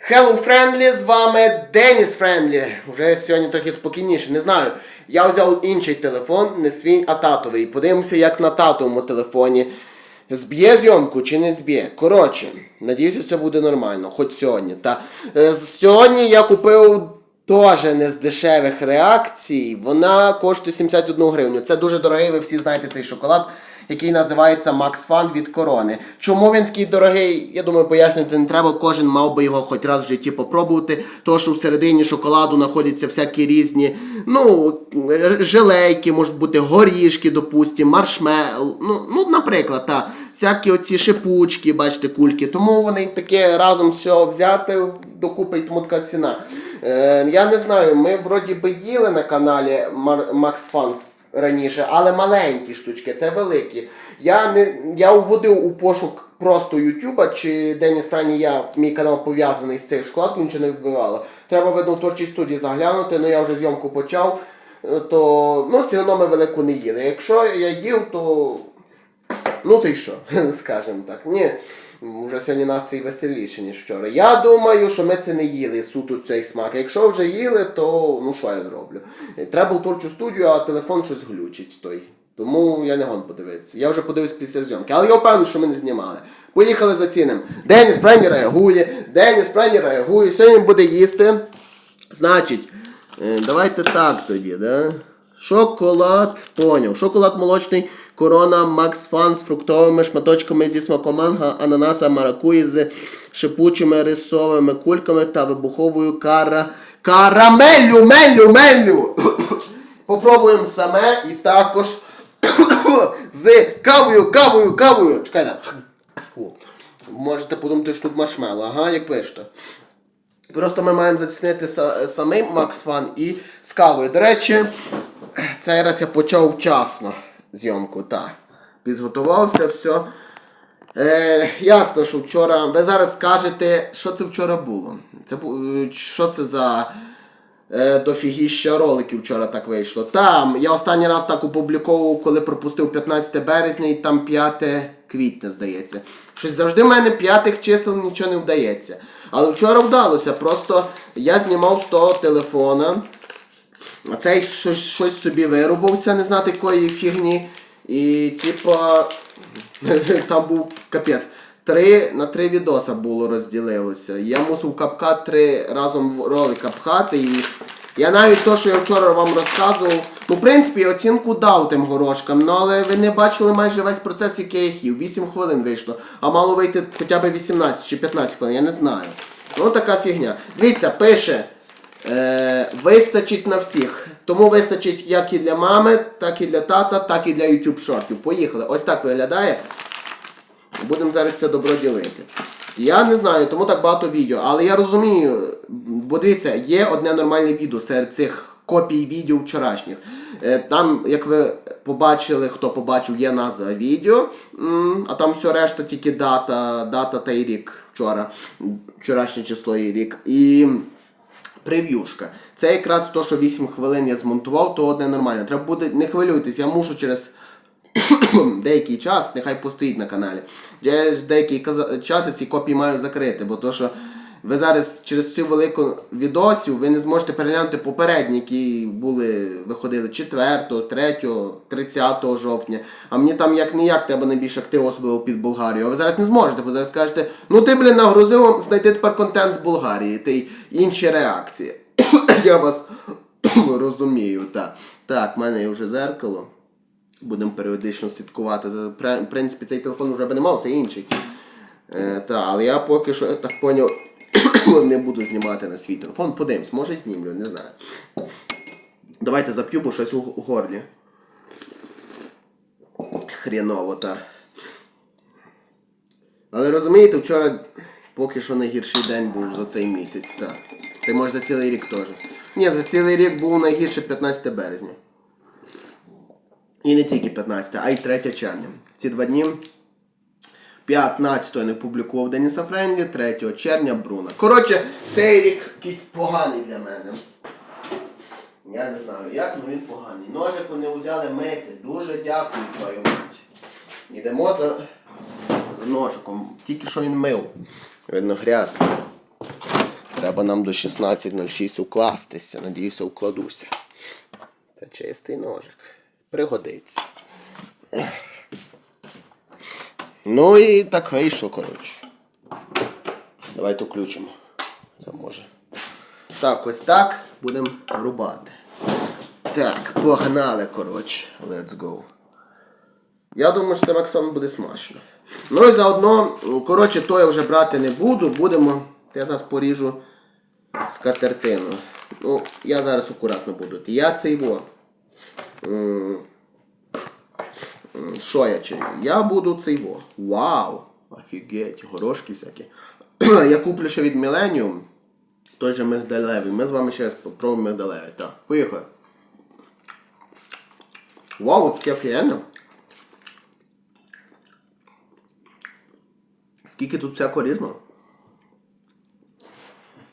Hello Friendly, з вами Деніс Френдлі. Уже сьогодні трохи спокійніше, не знаю. Я взяв інший телефон, не свій, а татовий. Подивимося, як на татовому телефоні. Зб'є зйомку чи не зб'є. Коротше, надіюся, все буде нормально, хоч сьогодні. Та е, сьогодні я купив теж не з дешевих реакцій. Вона коштує 71 гривню. Це дуже дорогий, ви всі знаєте цей шоколад який називається Max Fun від корони. Чому він такий дорогий? Я думаю, пояснювати не треба. Кожен мав би його хоч раз в житті попробувати. То, що всередині шоколаду знаходяться всякі різні, ну, жилейки, можуть бути горішки, допустимо, маршмел. Ну, ну, наприклад, та, всякі оці шипучки, бачите, кульки. Тому вони таке разом все взяти докупи, тому така ціна. Е, я не знаю, ми вроді би їли на каналі Max Fun раніше, але маленькі штучки, це великі. Я не я вводив у пошук просто Ютуба, чи Деніс Франі я, мій канал пов'язаний з цією шоколадкою, нічого не вбивало. Треба видно в творчій студії заглянути, ну я вже зйомку почав, то ну, все одно ми велику не їли. Якщо я їв, то Ну ти що, скажемо так. Ні, вже сьогодні настрій веселіший, ніж вчора. Я думаю, що ми це не їли суто цей смак. Якщо вже їли, то ну що я зроблю? Треба в творчу студію, а телефон щось глючить той. Тому я не гон подивитися. Я вже подивився після зйомки. Але я впевнений, що ми не знімали. Поїхали за цінем. Деніс Прені реагує, Деніс Прені реагує. Сьогодні буде їсти. Значить, е, давайте так тоді, да? Шоколад, поняв. Шоколад молочний, корона Макс Фан з фруктовими шматочками зі смаком манго, ананаса, маракуї з шипучими рисовими кульками та вибуховою кара... карамеллю, меллю, меллю. Попробуємо саме і також з кавою, кавою, кавою. Чекайте. Можете подумати, що тут маршмело, ага, як пишете. Просто ми маємо зацінити са- самий Max Fun і з кавою. До речі, цей раз я почав вчасно зйомку. Так. Підготувався, все. Е, ясно, що вчора. Ви зараз скажете, що це вчора було. Це, е, що це за е, дофігіща роликів вчора так вийшло. Там я останній раз так опубліковував, коли пропустив 15 березня і там 5 квітня, здається. Щось завжди в мене п'ятих чисел нічого не вдається. Але вчора вдалося. Просто я знімав з того телефона. А цей щось, щось собі вирубався, не знати якої фігні. І типа там був капець. Три на три відоса було розділилося. Я мусив капкат три разом в ролик пхати. І я навіть то, що я вчора вам розказував. Ну, в принципі, оцінку дав тим горошкам, ну але ви не бачили майже весь процес, який я їв. 8 хвилин вийшло, а мало вийти хоча б 18 чи 15 хвилин, я не знаю. Ну така фігня. Дивіться, пише. Е, вистачить на всіх. Тому вистачить як і для мами, так і для тата, так і для YouTube шортів. Поїхали. Ось так виглядає. Будемо зараз це добро ділити. Я не знаю, тому так багато відео. Але я розумію, бо дивіться, є одне нормальне відео серед цих копій відео вчорашніх. Е, Там, як ви побачили, хто побачив, є назва відео, а там все решта тільки дата, дата та й рік вчора, вчорашнє число і рік. І прев'юшка. Це якраз то, що 8 хвилин я змонтував, то одне нормально. Треба буде, не хвилюйтесь, я мушу через деякий час, нехай постоїть на каналі. Через деякий час я ці копії маю закрити, бо то, що ви зараз через цю велику відосів ви не зможете переглянути попередні, які були, виходили 4, 3, 30 жовтня. А мені там як ніяк треба найбільш активу, особливо під Болгарію. А ви зараз не зможете, бо зараз скажете, ну ти, блін, нагрузив знайти тепер контент з Болгарії, та й інші реакції. Я вас розумію, так. Так, в мене є вже зеркало. Будемо періодично слідкувати. В принципі, цей телефон вже би не мав, це інший. Е, та, але я поки що так поняв, не буду знімати на свій телефон. Подивимось, може і знімлю, не знаю. Давайте зап'ю, бо щось у горлі. Хріново, та. Але розумієте, вчора поки що найгірший день був за цей місяць, так. Та й може за цілий рік теж. Ні, за цілий рік був найгірше 15 березня. І не тільки 15, а й 3 червня. Ці два дні. 15 я не публікував Деніса Френдлі, 3 червня Бруна. Коротше, цей рік якийсь поганий для мене. Я не знаю як, але він поганий. Ножик вони взяли мити. Дуже дякую твою мать. Йдемо за, за ножиком. Тільки що він мив. Видно, грязний. Треба нам до 16.06 укластися. Надіюся, укладуся. Це чистий ножик. Пригодиться. Ну і так вийшло, коротше. Давайте включимо. Це може. Так, ось так будемо рубати. Так, погнали, коротше. Let's go. Я думаю, що це Максон буде смачно. Ну і заодно, коротше, то я вже брати не буду. Будемо. Я зараз поріжу скатертину. Ну, я зараз акуратно буду. Я цей во. Що я чи? Я буду цей во. Вау! Офігеть, горошки всякі. я куплю ще від Millennium. Той же мигдалевий. Ми з вами ще раз попробуємо мигдалевий. Так, поїхали. Вау, таке офігенно. Скільки тут всякого різного.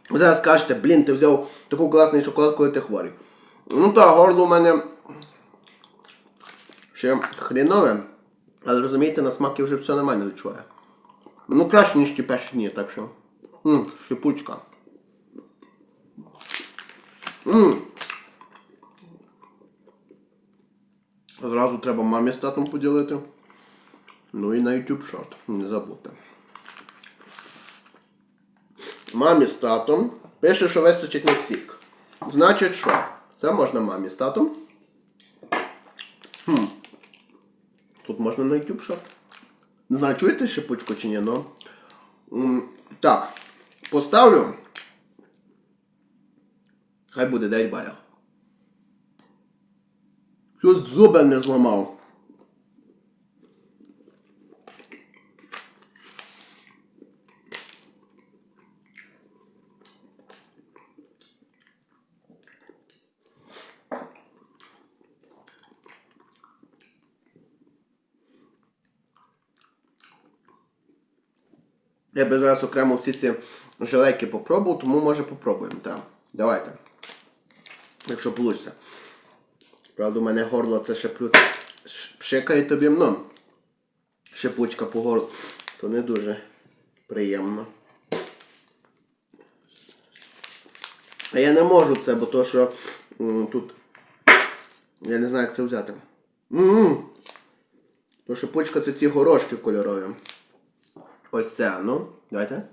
Ви зараз скажете, блін, ти взяв таку класний шоколад, коли ти хворий. Ну так, горло у мене ще хрінове, але розумієте, на смак вже все нормально відчуваю. Ну краще, ніж ті перші дні, так що. Ммм, шипучка. Ммм. Зразу треба мамі з татом поділити. Ну і на YouTube шорт, не забудьте. Мамі з татом пише, що вистачить на всіх. Значить що? Це можна мамі з татом. Тут можна на YouTube ще. Не знаю, чуєте шипучку чи ні, но. Так. Поставлю. Хай буде 9 балів. Чуть зуби не зламав. Я би зараз окремо всі ці жилейки попробував, тому може попробуємо. Так. Давайте. Якщо вийде. Правда, у мене горло це шеплю... ш- пшикає тобі, ну, шипучка по горлу, то не дуже приємно. А я не можу це, бо то, що м, тут. Я не знаю, як це взяти. м То шипучка це ці горошки кольорові. Ось це, ну, давайте.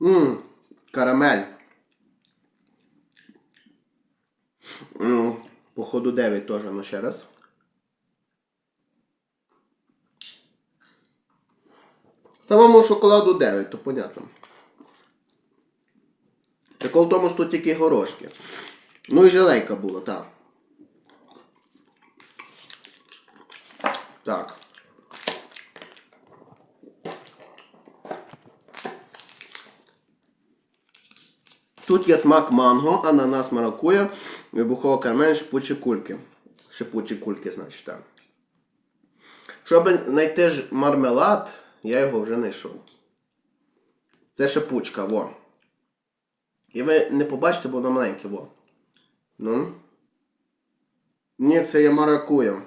Ммм, карамель. Ну, походу 9 теж, ну ще раз. Самому шоколаду 9, то понятно. Прикол в тому, що тут тільки горошки. Ну і жилейка була, так. Так. Тут є смак манго, ананас маракуя, вибухова карамель, шипучі кульки. Шипучі кульки, значить, так. Щоб знайти ж мармелад, я його вже знайшов. Це шипучка, во. І ви не побачите, бо воно маленьке, во. Ну. Ні, це є маракуя.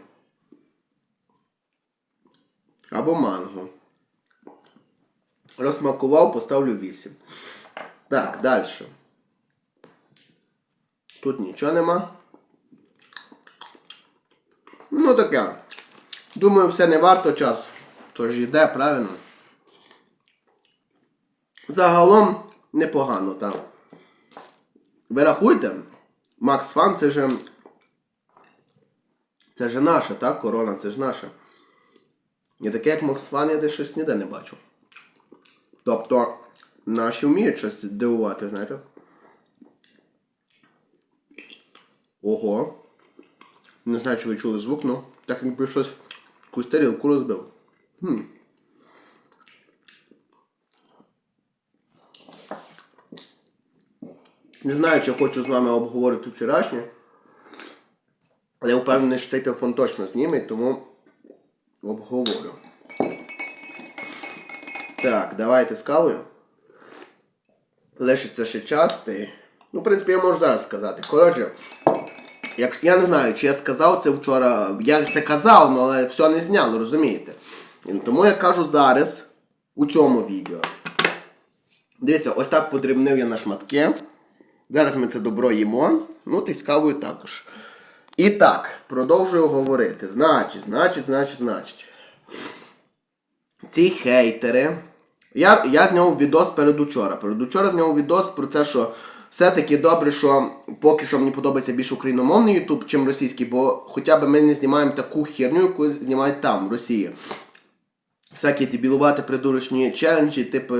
Або манго. Розсмакував, поставлю 8. Так, далі. Тут нічого нема. Ну таке. Думаю, все не варто час. Тож йде, правильно. Загалом непогано, так. Ви рахуйте, Макс Фан це же. Це же наша, так? Корона, це ж наша. Не таке, як Макс Фан, я десь щось ніде не бачу. Тобто, наші вміють щось дивувати, знаєте? Ого. Не знаю, чи ви чули звук, ну так якби щось якусь тарілку розбив. Хм. Не знаю, чи хочу з вами обговорити вчорашнє. Але я впевнений, що цей телефон точно зніме, тому обговорю. Так, давайте з кавою. Лишиться ще час. Ти... Ну, в принципі, я можу зараз сказати. Коротше, як, я не знаю, чи я сказав це вчора. Я це казав, ну, але все не зняло, розумієте? Тому я кажу зараз. у цьому відео. Дивіться, ось так подрібнив я на шматки. Зараз ми це добро їмо. Ну, й з кавою також. І так, продовжую говорити. Значить, значить, значить, значить. Ці хейтери. Я, я зняв відос передучора. Передучора зняв відос про це, що все-таки добре, що поки що мені подобається більш україномовний Ютуб, чим російський, бо хоча б ми не знімаємо таку херню, яку знімають там, в Росії. Всякі ті білувати придурочні челенджі, типу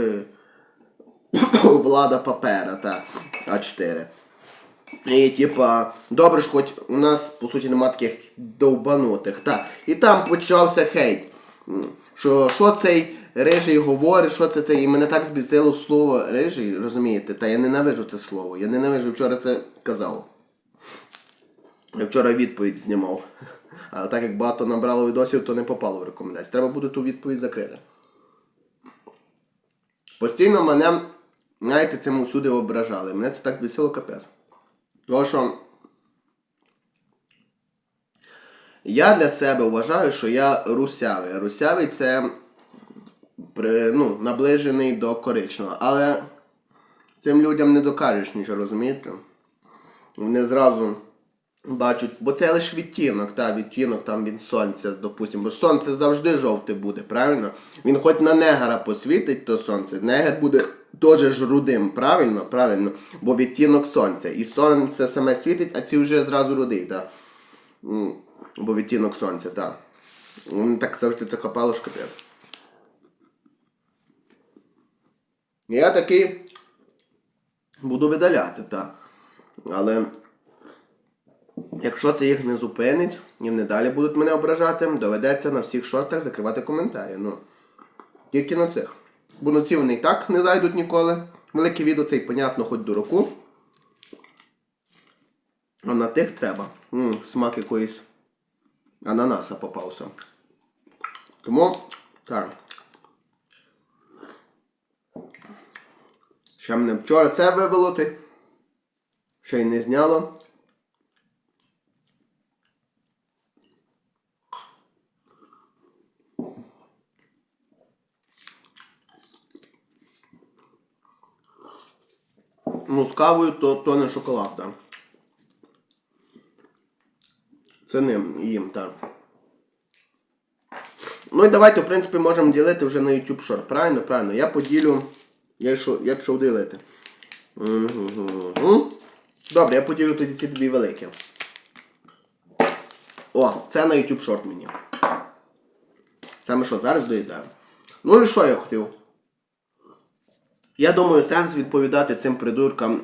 Влада Папера та А4. І типа, добре ж, хоч у нас по суті нема таких довбанутих. Так. І там почався хейт. Що що цей рижий говорить, що це цей. І мене так збісило слово рижий, розумієте? Та я ненавиджу це слово. Я ненавиджу вчора це казав. Я вчора відповідь знімав. Але так як багато набрало відосів, то не попало в рекомендації. Треба буде ту відповідь закрити. Постійно мене, знаєте, цим усюди ображали. Мене це так бісило капець. Тому що я для себе вважаю, що я русявий. Русявий це ну, наближений до коричневого. Але цим людям не докажеш нічого, розумієте? Вони зразу бачать, бо це лише відтінок, та, відтінок там від сонця, допустимо. Бо сонце завжди жовте буде, правильно? Він хоч на негра посвітить то сонце, негр буде теж ж рудим, правильно? Правильно. Бо відтінок сонця. І сонце саме світить, а ці вже зразу рудий, так. Бо відтінок сонця, так. Так завжди це копало ж. Я такий буду видаляти, так. Але якщо це їх не зупинить і вони далі будуть мене ображати, доведеться на всіх шортах закривати коментарі. Ну, тільки на цих. Бо вони і так не зайдуть ніколи. Велике відео це й понятно, хоч дураку. А на тих треба. м смак якоїсь ананаса попався. Тому, так. Ще мене вчора це вивело, ти. Ще й не зняло. З кавою то, то не шоколад, так. Це ним їм, так. Ну і давайте, в принципі, можемо ділити вже на YouTube Short. Правильно, правильно. Я поділю, якщо, якщо ділити. Мгм. Добре, я поділю тоді ці дві великі. О, це на YouTube Short мені. Це ми що, зараз доїдаємо? Ну і що я хотів? Я думаю, сенс відповідати цим придуркам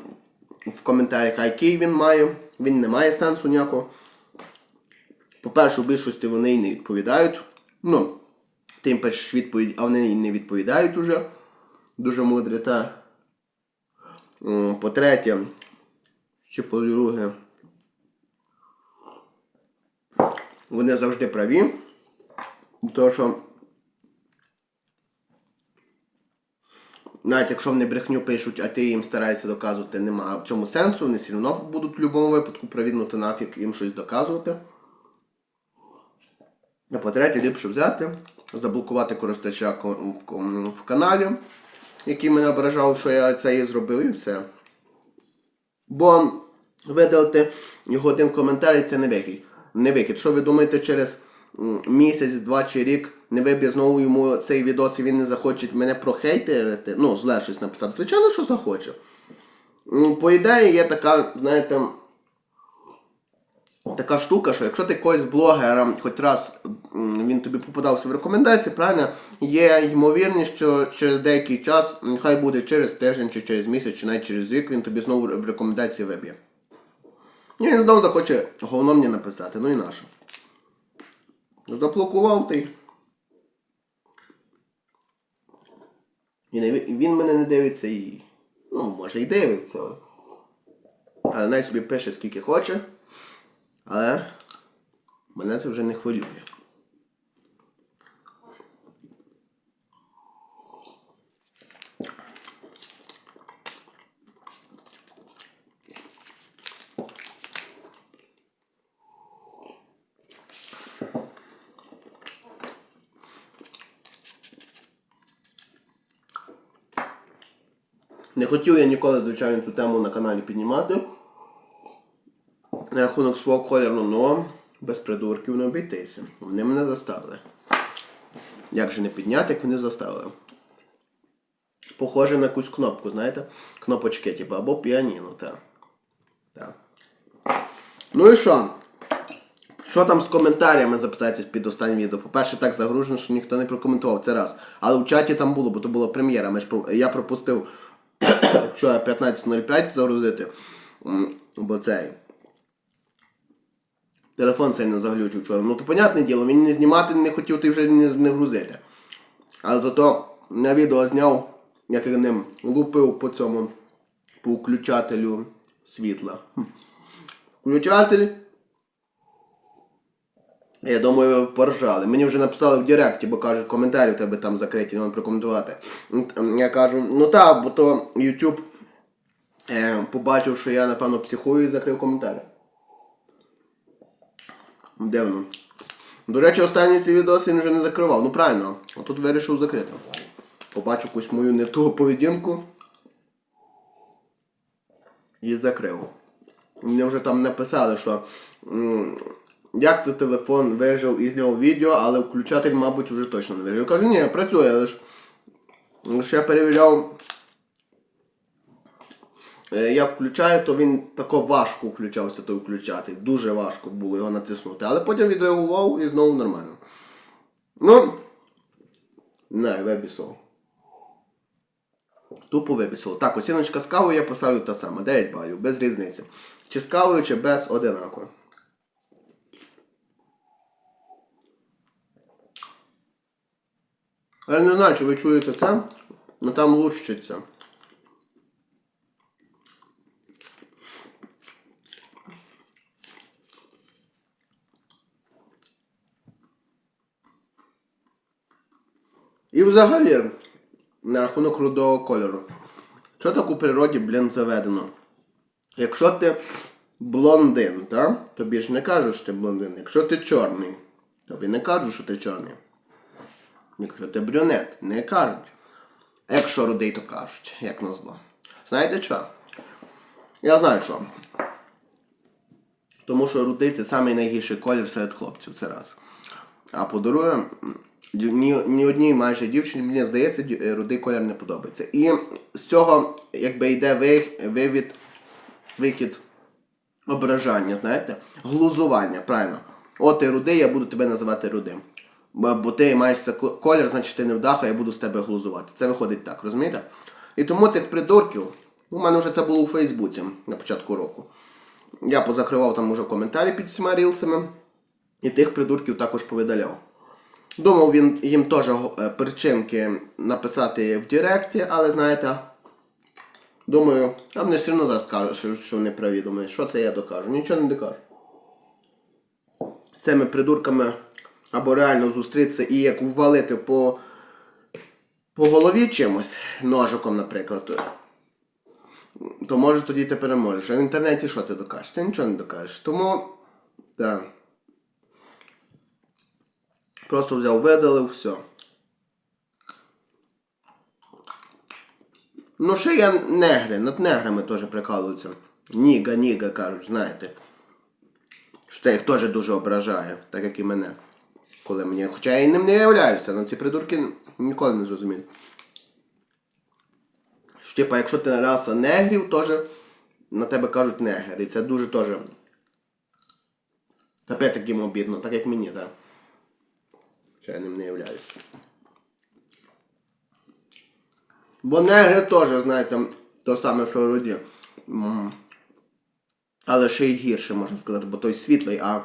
в коментарях, а який він має. Він не має сенсу ніякого. По-перше, у більшості вони й не відповідають. Ну, ти їм пишеш відповідь, а вони й не відповідають уже. Дуже мудрі, та. По-третє, чи по-друге, вони завжди праві. Тому що навіть якщо вони брехню пишуть, а ти їм стараєшся доказувати, нема в цьому сенсу, вони все одно будуть в будь-якому випадку провіднути нафіг їм щось доказувати. А по-третє, ліпше взяти, заблокувати користувача ко- в, каналі, який мене ображав, що я це і зробив, і все. Бо видалити його один коментар це не вихід. Не вихід. Що ви думаєте, через місяць, два чи рік не виб'є знову йому цей відос і він не захоче мене прохейтерити? Ну, зле щось написати. Звичайно, що захоче. По ідеї є така, знаєте, така штука, що якщо ти когось блогера хоч раз він тобі попадався в рекомендації, правильно, є ймовірність, що через деякий час, нехай буде через тиждень, чи через місяць, чи навіть через рік, він тобі знову в рекомендації виб'є. І він знову захоче говно мені написати, ну і нащо. Заблокував ти. І він мене не дивиться і. Ну, може і дивиться. Але най собі пише скільки хоче. Але мене це вже не хвилює. Не хотів я ніколи, звичайно, цю тему на каналі піднімати. На рахунок свого кольору, но без придурків не обійтися. Вони мене заставили. Як же не підняти, як вони заставили? Похоже на якусь кнопку, знаєте? Кнопочки, типу, або піаніно, так. Так. Ну і що? Що там з коментарями запитайтесь під останнім відео? По-перше, так загружено, що ніхто не прокоментував це раз. Але в чаті там було, бо то була прем'єра. Я пропустив вчора 15.05 загрузити. Бо цей. Телефон не заглючив вчора. Ну то понятне діло, він не знімати не хотів, ти вже не, не грузити. Але зато на відео зняв, як я ним лупив по цьому, по включателю світла. Включатель. Я думаю, ви поржали. Мені вже написали в Директі, бо кажуть, коментарі в тебе там закриті, не прокоментувати. Я кажу, ну так, бо то YouTube побачив, що я, напевно, психую і закрив коментарі. Дивно. До речі, останні ці відоси він вже не закривав. Ну правильно, а тут вирішив закрити. Побачив якусь мою не ту поведінку. І закрив. Мені вже там написали, що як це телефон вижив і зняв відео, але включатель, мабуть, вже точно не вижив. Я кажу, ні, працює, але ж я перевіряв. Е, Я включаю, то він тако важко включався той включатель. Дуже важко було його натиснути. Але потім відреагував і знову нормально. Ну, не, вибісов. Тупо вибісило. Так, оціночка з кавою я поставлю та сама. 9 балів, без різниці. Чи з кавою, чи без одинаково. Я не знаю, чи ви чуєте це, але там лущиться. І взагалі, на рахунок рудого кольору. Що так у природі, блін, заведено? Якщо ти блондин, так? тобі ж не кажуть, що ти блондин. Якщо ти чорний, тобі не кажуть, що ти чорний. Якщо ти брюнет, не кажуть. Якщо рудий, то кажуть, як назло. Знаєте що? Я знаю що. Тому що рудий це найгірший колір серед хлопців, це раз. А по-друге, ні, ні одній майже дівчині, мені здається, е, рудий колір не подобається. І з цього якби йде ви- вивід, вихід ображання, знаєте? Глузування, правильно. От ти рудий, я буду тебе називати рудим. Бо ти маєш це колір, значить ти не вдаха, я буду з тебе глузувати. Це виходить так, розумієте? І тому цих придурків, у мене вже це було у Фейсбуці на початку року. Я позакривав там уже коментарі під всіма рілсами. І тих придурків також повидаляв. Думав він їм теж е, причинки написати в Директі, але знаєте, думаю, а вони все одно зараз скажуть, що, вони праві. Думаю, що це я докажу? Нічого не докажу. З цими придурками або реально зустрітися і як ввалити по, по голові чимось, ножиком, наприклад, то, може тоді ти переможеш. А в інтернеті що ти докажеш? Ти нічого не докажеш. Тому, так. Просто взяв, видалив, все. Ну, ще є негри, над неграми теж прикалуються. Ніга, ніга кажуть, знаєте. Що це їх теж дуже ображає, так як і мене. Коли мені. Хоча я і ним не являюся, але ці придурки ніколи не зрозуміють. Типа, якщо ти раса негрів, теж на тебе кажуть негер. І це дуже теж. Капець як їм обідно, так як мені, так. Хоча я ним не являюся. Бо негри теж, знаєте, то саме, що руді. Але ще й гірше, можна сказати, бо той світлий, а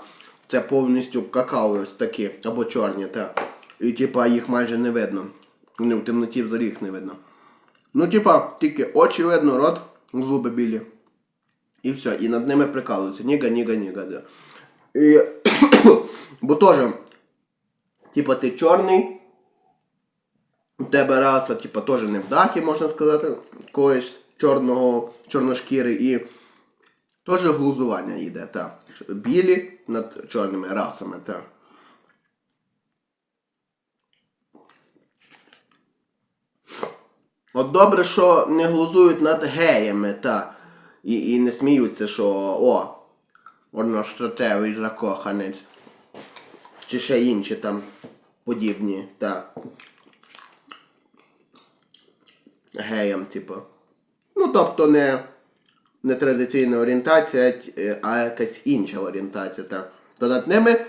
це повністю какао ось такі, або чорні, так. І типа їх майже не видно. Вони в темноті взагалі їх не видно. Ну, типа, тільки очі видно, рот, зуби білі. І все, і над ними прикалуються. Ніга, ніга, ніга, да. І, бо теж, типа, ти чорний, у тебе раса, типа, теж не в дахі, можна сказати, когось чорного, чорношкіри і теж глузування йде, так. Білі над чорними расами, так. От добре, що не глузують над геями, та. І, і не сміються, що о, одностатевий закоханець. Чи ще інші там подібні, та. Геям, типу. Ну, тобто не, не традиційна орієнтація, а якась інша орієнтація, та. То над ними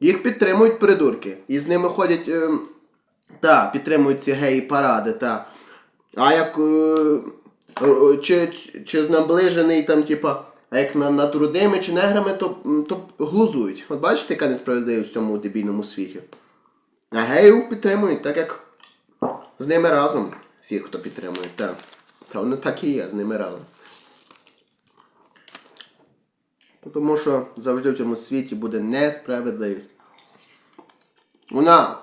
їх підтримують придурки. І з ними ходять. Е, та, підтримують ці геї паради, та. А як. Е, е, чи, чи, чи з наближений там, типа, а як на, над рудими чи неграми, то, то глузують. От бачите, яка несправедливість в цьому дебільному світі. А геїв підтримують, так як з ними разом. Всі, хто підтримує, так. Та вони так і є, з ними разом. Тому що завжди в цьому світі буде несправедливість. Вона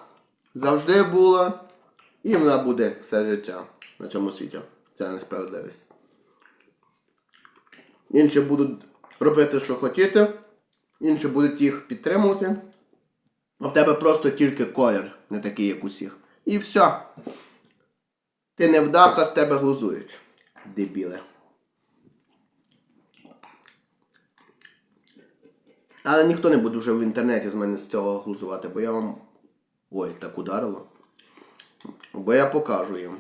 завжди була і вона буде все життя на цьому світі. Це несправедливість. Інші будуть робити, що хотіти, інші будуть їх підтримувати. А в тебе просто тільки колір, не такий, як усіх. І все. Ти не вдаха, з тебе глузують. Дебіле. Але ніхто не буде вже в інтернеті з мене з цього глузувати, бо я вам. Ой, так ударило. Бо я покажу їм.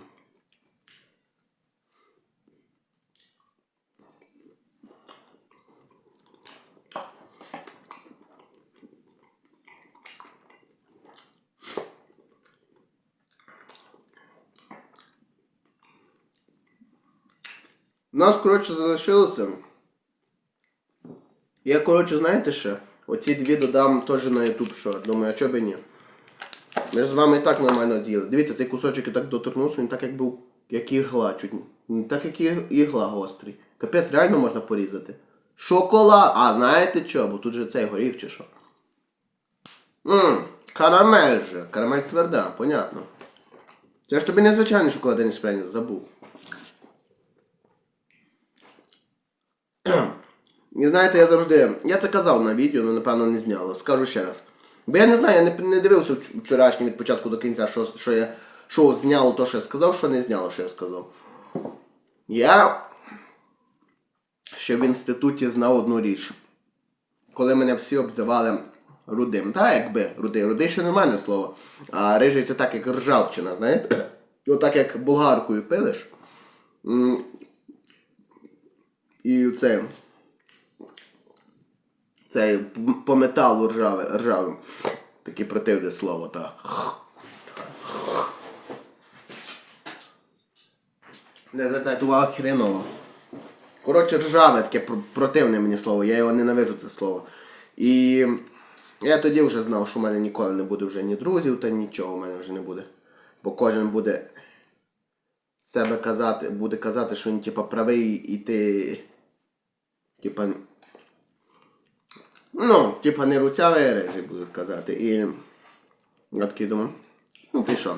Нас, коротше, залишилося. Я, коротше, знаєте що? Оці дві додам теж на YouTube шорт. Думаю, а чого би ні? Ми ж з вами і так нормально діяли. Дивіться, цей кусочок і так доторкнувся, він так як був, як ігла, чуть. не Так як ігла гострий. Капець реально можна порізати. Шоколад! А, знаєте що? Бо тут же цей горіх чи що. Ммм, карамель же. Карамель тверда, понятно. Це ж тобі незвичайний шоколад, я забув. І знаєте, я завжди. Я це казав на відео, але напевно не зняло. Скажу ще раз. Бо я не знаю, я не, не дивився вч- вчорашній від початку до кінця, що, що я що зняло то, що я сказав, що не зняло, що я сказав. Я ще в інституті знав одну річ. Коли мене всі обзивали рудим. Та якби рудий. Рудий ще нормальне слово. А рижий це так, як ржавчина, знаєте? Отак як болгаркою пилиш. І це. Це по металу ржаве, ржавим. Таке противне слово, так. Не звертайте увагу хреново. Коротше, ржаве таке противне мені слово, я його ненавиджу це слово. І я тоді вже знав, що в мене ніколи не буде вже ні друзів, та нічого в мене вже не буде. Бо кожен буде себе казати, буде казати, що він типа правий і ти. Типа. Ну, типа не руцявий а режий будуть казати. І я такий думаю, ну ти що?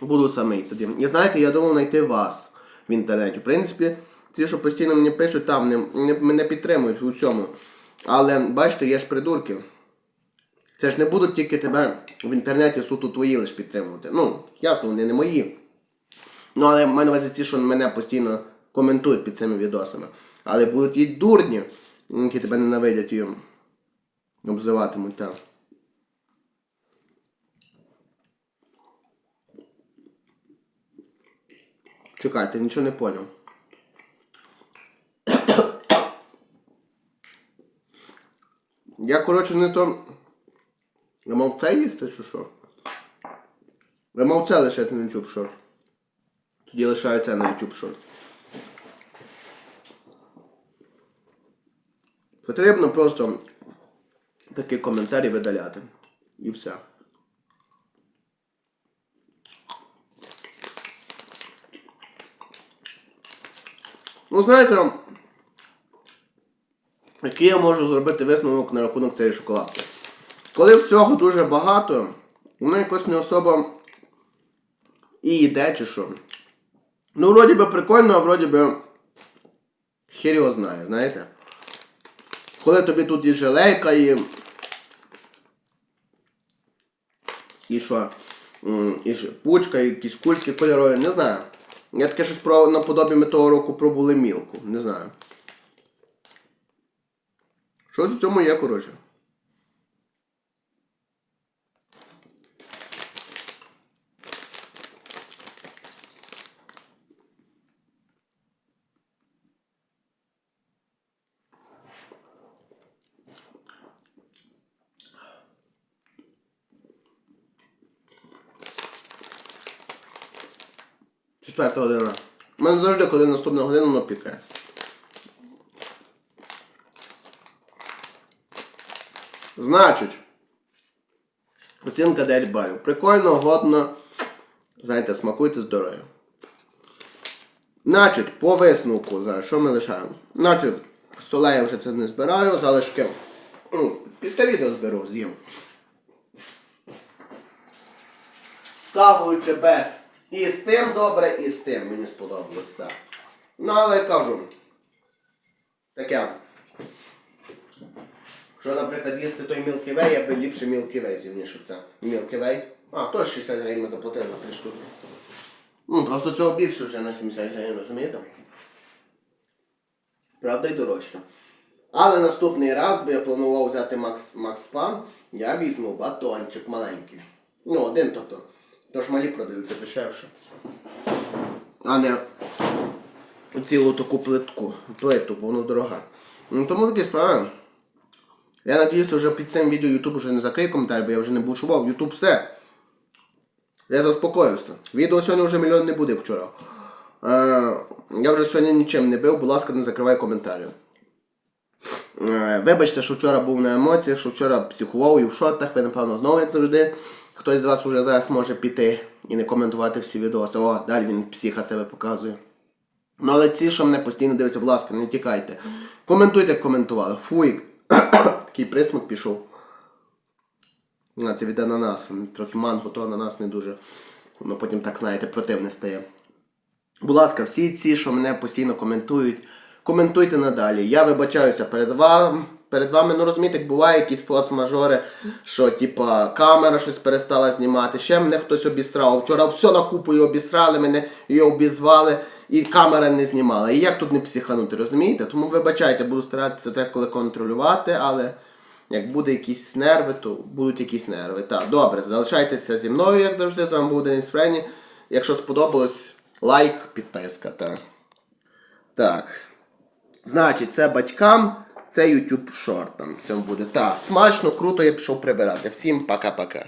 Буду самий тоді. І знаєте, я думав знайти вас в інтернеті. В принципі, ті, що постійно мені пишуть, там не, не, мене підтримують у всьому. Але бачите, є ж придурки. Це ж не будуть тільки тебе в інтернеті суто твої лиш підтримувати. Ну, ясно, вони не мої. Ну, але в мене увазі ті, що мене постійно коментують під цими відосами. Але будуть і дурні, які тебе ненавидять і обзиватимуть так. Чекайте, нічого не поняв. Я, коротше, не то. Я мав це їсти чи що? Я мав це лишити на YouTube шорт. Тоді лишаю це на YouTube шорт. Потрібно просто такі коментарі видаляти. І все. Ну, знаєте, який я можу зробити висновок на рахунок цієї шоколадки. Коли всього дуже багато, воно якось не особо і йде чи що. Ну, вроді би прикольно, а вроді би хер його знає, знаєте? Коли тобі тут і желейка, і. І що? і пучка, і якісь кульки кольорові, не знаю. Я таке щось про наподобі ми того року пробували мілку, не знаю. Щось у цьому є, коротше. Четверта година. У мене завжди, коли наступна година, воно пікає. Значить, оцінка 9 балів. Прикольно, годно. Знаєте, смакуйте здоров'я. Значить, по висновку зараз, що ми лишаємо? Значить, стола я вже це не збираю, залишки. Ну, після відео зберу, з'їм. З кавою чи без. І з тим добре, і з тим мені сподобалось це. Ну, але кажу. Таке. Що, наприклад, їсти той Way, я би ліпше Way з'їв, ніж це. Way. А, теж 60 гривень ми заплатили на 3 штуки. Ну, просто цього більше вже на 70 гривень, розумієте? Правда й дорожче. Але наступний раз би я планував взяти Макс, Макс Фан, я візьму батончик маленький. Ну, один тобто. Тож малі продаються дешевше. А не цілу таку плитку. Плиту, бо воно дорога. Ну тому такі справи. Я надіюся, вже під цим відео YouTube вже не закриє коментар, бо я вже не бушував. YouTube все. Я заспокоївся. Відео сьогодні вже мільйон не буде вчора. Е, я вже сьогодні нічим не бив, будь ласка, не закривай коментарів. Е, Вибачте, що вчора був на емоціях, що вчора психував і в шортах, ви напевно знову, як завжди. Хтось з вас уже зараз може піти і не коментувати всі відоси. О, далі він психа себе показує. Ну але ці, що мене постійно дивляться, будь ласка, не тікайте. Коментуйте, як коментували. Фуй, такий присмак пішов. Це від ананаса. Трохи манго, то ананас не дуже. Воно потім, так знаєте, противне стає. Будь ласка, всі ці, що мене постійно коментують, коментуйте надалі. Я вибачаюся перед вами. Перед вами, ну розумієте, буває якісь форс-мажори, що типа камера щось перестала знімати, ще мене хтось обісрав. Вчора все на купу і обісрали мене, і обізвали, і камера не знімала. І як тут не психанути, розумієте? Тому вибачайте, буду старатися так коли контролювати, але як буде якісь нерви, то будуть якісь нерви. Так, добре, залишайтеся зі мною, як завжди. З вами був Денис Френі. Якщо сподобалось, лайк, підписка. Так. Так. Значить, це батькам, це YouTube Short. Там все буде. Так, смачно, круто, я пішов прибирати. Всім пока-пока.